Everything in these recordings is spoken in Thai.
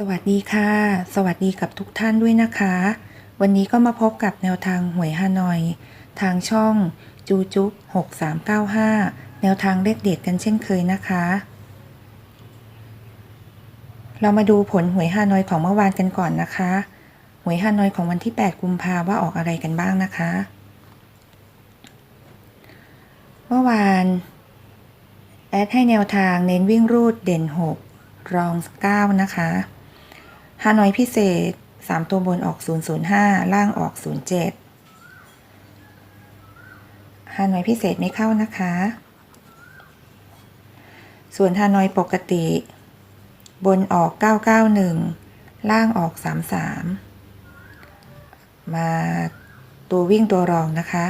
สวัสดีค่ะ สวัสดีกับทุกท่านด้วยนะคะ วันนี้ก็มาพบกับแนวทางหวยฮานอย ทางช่องจูจุ๊บ6395 แนวทางเลขเด็ดกันเช่นเคยนะคะ เรามาดูผลหวยฮานอยของเมื่อวานกันก่อนนะคะ หวยฮานอยของวันที่ 8 กุมภาว่าออกอะไรกันบ้างนะคะ เมื่อวานแอดให้แนวทางเน้นวิ่งรูดเด่น 6 รอง 9 นะคะ ฮานอยพิเศษ 3 ตัวบนออก 005 ล่างออก 07ฮานอยพิเศษไม่เข้านะคะ ส่วนฮานอยปกติ บนออก 991 ล่างออก 33 มาตัววิ่งตัวรองนะคะ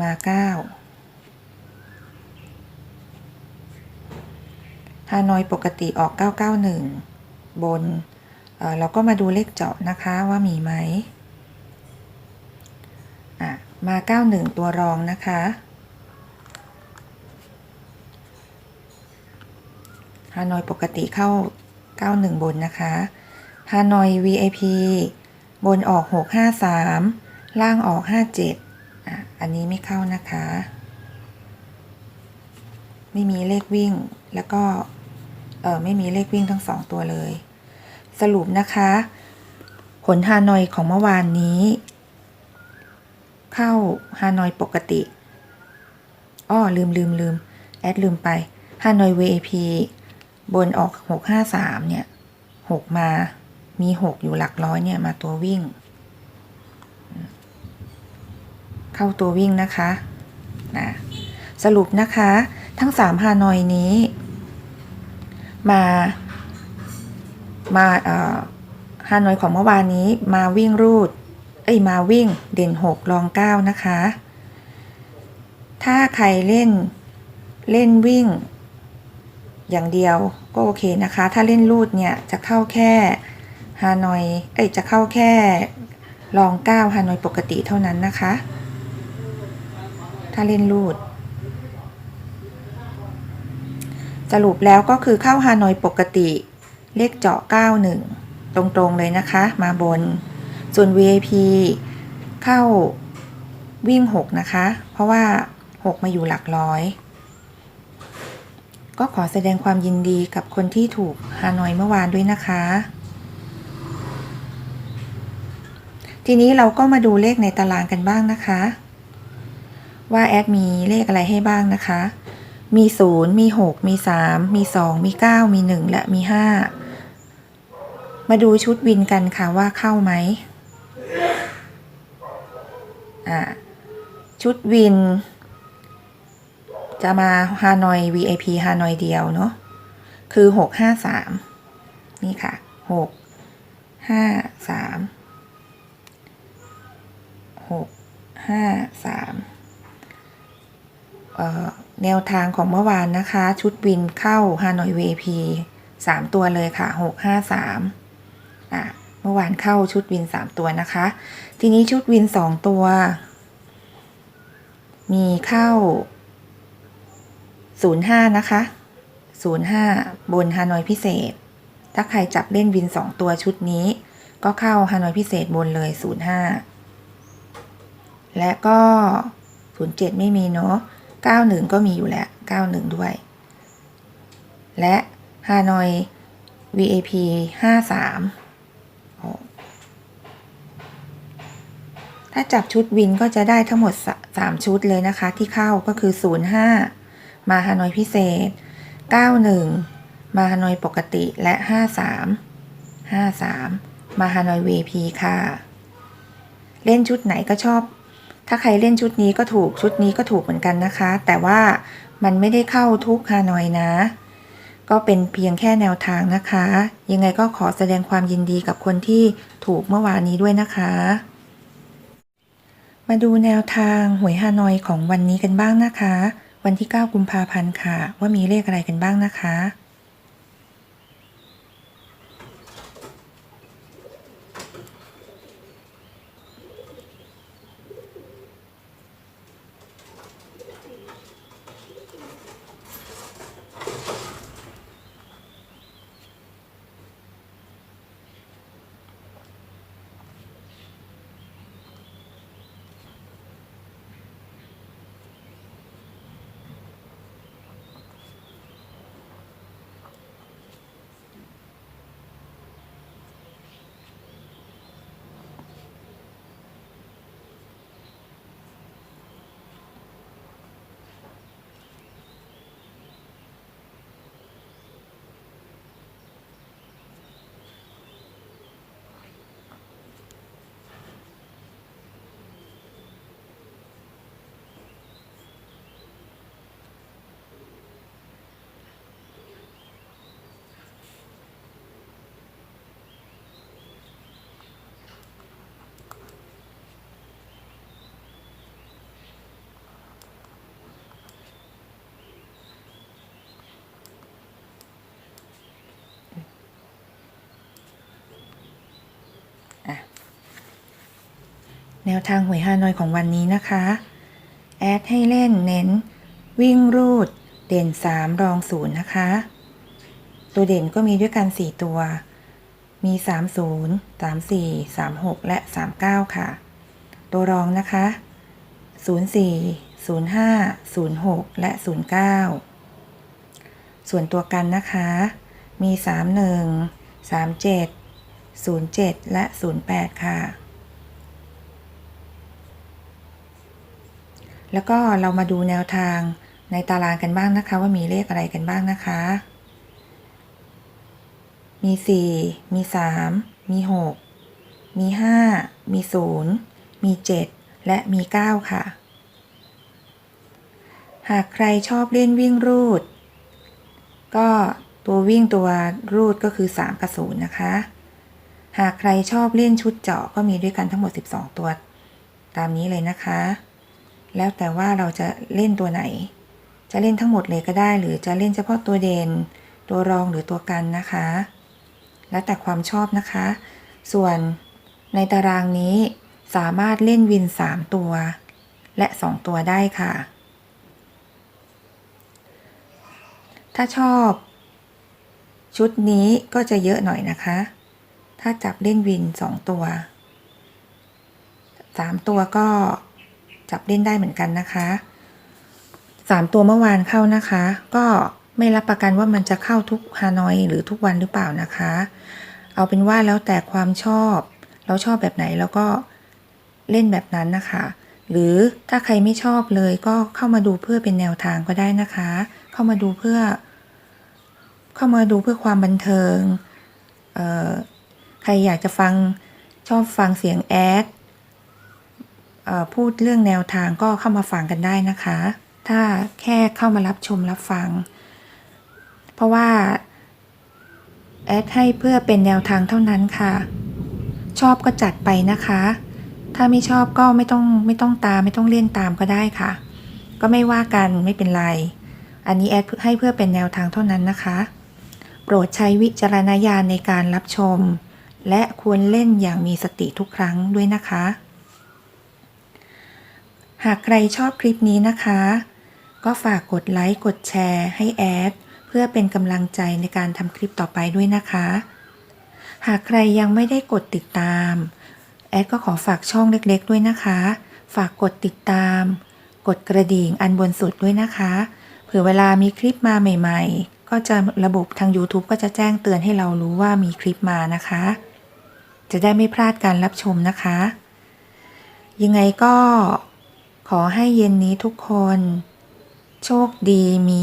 มา 9ฮานอยปกติออก 991 บน เราก็มาดูเลขเจาะนะคะว่ามีไหมมา 91 ตัวรองนะคะ ฮานอยปกติเข้า 91 บนนะคะ ฮานอย VIP บนออก 653 ล่างออก 57อะอันนี้ไม่เข้านะคะ ไม่มีเลขวิ่งแล้วก็ เออไม่มีเลขวิ่งทั้งสองตัวเลย สรุปนะคะผลฮานอยของเมื่อวานนี้ เข้าฮานอยปกติอ้อลืมลืมลืมแอดลืมไปฮานอย VIP บนออก 653 เนี่ย 6 มามี 6 อยู่หลักร้อยเนี่ย มาตัววิ่ง เข้าตัววิ่งนะคะนะสรุปนะคะ ทั้ง 3 ฮานอยนี้ มา มาฮานอยของเมื่อวานนี้มาวิ่งรูด เอ้ยมาวิ่งเด่นหกรองเก้านะคะ ถ้าใครเล่นเล่นวิ่ง อย่างเดียวก็โอเคนะคะ ถ้าเล่นรูดเนี่ยจะเข้าแค่ฮานอย เอ้ยจะเข้าแค่รองเก้าฮานอยปกติเท่านั้นนะคะ ถ้าเล่นรูดสรุปแล้วก็คือเข้าฮานอยปกติ เลขเจาะ 91 ตรงๆเลยนะคะ มาบน ส่วน VIP เข้าวิ่ง 6 นะคะ เพราะว่า 6 มาอยู่หลักร้อย ก็ขอแสดงความยินดีกับคนที่ถูกฮานอยเมื่อวานด้วยนะคะ ทีนี้เราก็มาดูเลขในตารางกันบ้างนะคะ ว่าแอดมีเลขอะไรให้บ้างนะคะมี 0 มี 6 มี 3 มี 2 มี 9 มี 1 และมี 5 มาดูชุดวินกันค่ะว่าเข้าไหมชุดวิน จะมาฮานอย VIP ฮานอยเดียวเนาะคือ 653 นี่ค่ะ 6 5 3 6 5 3 แนวทางของเมื่อวานนะคะ ชุดวินเข้าฮานอย VIP สามตัวเลยค่ะหกห้าสาม อะเมื่อวานเข้าชุดวินสามตัวนะคะ ทีนี้ชุดวินสองตัว มีเข้าศูนย์ห้านะคะศูนย์ห้าบนฮานอยพิเศษ ถ้าใครจับเล่นวินสองตัวชุดนี้ ก็เข้าฮานอยพิเศษบนเลยศูนย์ห้าและก็ศูนย์เจ็ดไม่มีเนาะ91ก็มีอยู่แล้ว91ด้วย และฮานอย VAP 53โอ้ ถ้าจับชุดวินก็จะได้ทั้งหมด 3 ชุดเลยนะคะ ที่เข้าก็คือ 05 มาฮานอยพิเศษ 91 มาฮานอยปกติและ 53 53 มาฮานอย VP ค่ะ เล่นชุดไหนก็ชอบ ถ้าใครเล่นชุดนี้ก็ถูกชุดนี้ก็ถูกเหมือนกันนะคะ แต่ว่ามันไม่ได้เข้าทุกฮานอยนะก็เป็นเพียงแค่แนวทางนะคะ ยังไงก็ขอแสดงความยินดีกับคนที่ถูกเมื่อวานนี้ด้วยนะคะ มาดูแนวทางหวยฮานอยของวันนี้กันบ้างนะคะ วันที่ 9 กุมภาพันธ์ค่ะ ว่ามีเลขอะไรกันบ้างนะคะ แนวทางหวยฮานอยของวันนี้นะคะ แอดให้เล่นเน้น วิ่งรูด เด่น 3 รอง 0 นะคะ ตัวเด่นก็มีด้วยกัน 4 ตัว มี 30 34 36 และ 39 ค่ะ ตัวรองนะคะ 04 05 06 และ 09 ส่วนตัวกันนะคะ มี 31 37 07 และ 08 ค่ะ แล้วก็เรามาดูแนวทางในตารางกันบ้างนะคะ ว่ามีเลขอะไรกันบ้างนะคะ มี 4 มี 3 มี 6 มี 5 มี 0 มี 7 และมี 9 ค่ะ หากใครชอบเล่นวิ่งรูด ก็ตัววิ่งตัวรูดก็คือ 3 กับ 0 นะคะ หากใครชอบเล่นชุดเจาะก็มีด้วยกันทั้งหมด 12 ตัว ตามนี้เลยนะคะ แล้วแต่ว่าเราจะเล่นตัวไหน จะเล่นทั้งหมดเลยก็ได้ หรือจะเล่นเฉพาะตัวเด่น ตัวรองหรือตัวกันนะคะ แล้วแต่ความชอบนะคะ ส่วนในตารางนี้สามารถเล่นวิน 3 ตัว และ 2 ตัวได้ค่ะ ถ้าชอบ ชุดนี้ก็จะเยอะหน่อยนะคะ ถ้าจับเล่นวิน 2 ตัว 3 ตัวก็ จับเล่นได้เหมือนกันนะคะ3ตัวเมื่อวานเข้านะคะ ก็ไม่รับประกันว่ามันจะเข้าทุกฮานอยหรือทุกวันหรือเปล่านะคะ เอาเป็นว่าแล้วแต่ความชอบ เราชอบแบบไหนแล้วก็เล่นแบบนั้นนะคะ หรือถ้าใครไม่ชอบเลยก็เข้ามาดูเพื่อเป็นแนวทางก็ได้นะคะ เข้ามาดูเพื่อ เข้ามาดูเพื่อความบันเทิงใครอยากจะฟังชอบฟังเสียงแอด พูดเรื่องแนวทางก็เข้ามาฟังกันได้นะคะ ถ้าแค่เข้ามารับชมรับฟัง เพราะว่าแอดให้เพื่อเป็นแนวทางเท่านั้นค่ะ ชอบก็จัดไปนะคะ ถ้าไม่ชอบก็ไม่ต้องไม่ต้องตามไม่ต้องเล่นตามก็ได้ค่ะ ก็ไม่ว่ากันไม่เป็นไร อันนี้แอดให้เพื่อเป็นแนวทางเท่านั้นนะคะ โปรดใช้วิจารณญาณในการรับชม และควรเล่นอย่างมีสติทุกครั้งด้วยนะคะ หากใครชอบคลิปนี้นะคะ ก็ฝากกดไลค์กดแชร์ให้แอด เพื่อเป็นกำลังใจในการทำคลิปต่อไปด้วยนะคะ หากใครยังไม่ได้กดติดตาม แอดก็ขอฝากช่องเล็กๆด้วยนะคะ ฝากกดติดตาม กดกระดิ่งอันบนสุดด้วยนะคะ เผื่อเวลามีคลิปมาใหม่ๆ ก็จะระบบทาง YouTube ก็จะแจ้งเตือนให้เรารู้ว่ามีคลิปมานะคะ จะได้ไม่พลาดการรับชมนะคะ ยังไงก็ ขอให้เย็นนี้ทุกคน โชคดีมี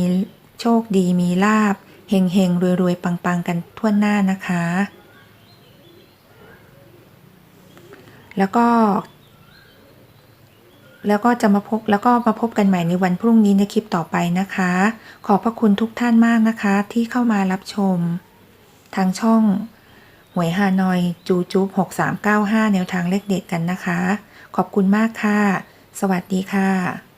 โชคดีมีลาบเฮงเฮงรวยรวยๆปังๆกันทั่วหน้านะคะ แล้วก็ แล้วก็จะมาพบแล้วก็มาพบกันใหม่ในวันพรุ่งนี้ในคลิปต่อไปนะคะ ขอบพระคุณทุกท่านมากนะคะ ที่เข้ามารับชม ทางช่องหวยฮานอยจูจูบ6395 แนวทางเลขเด็ดกันนะคะ ขอบคุณมากค่ะ สวัสดีค่ะ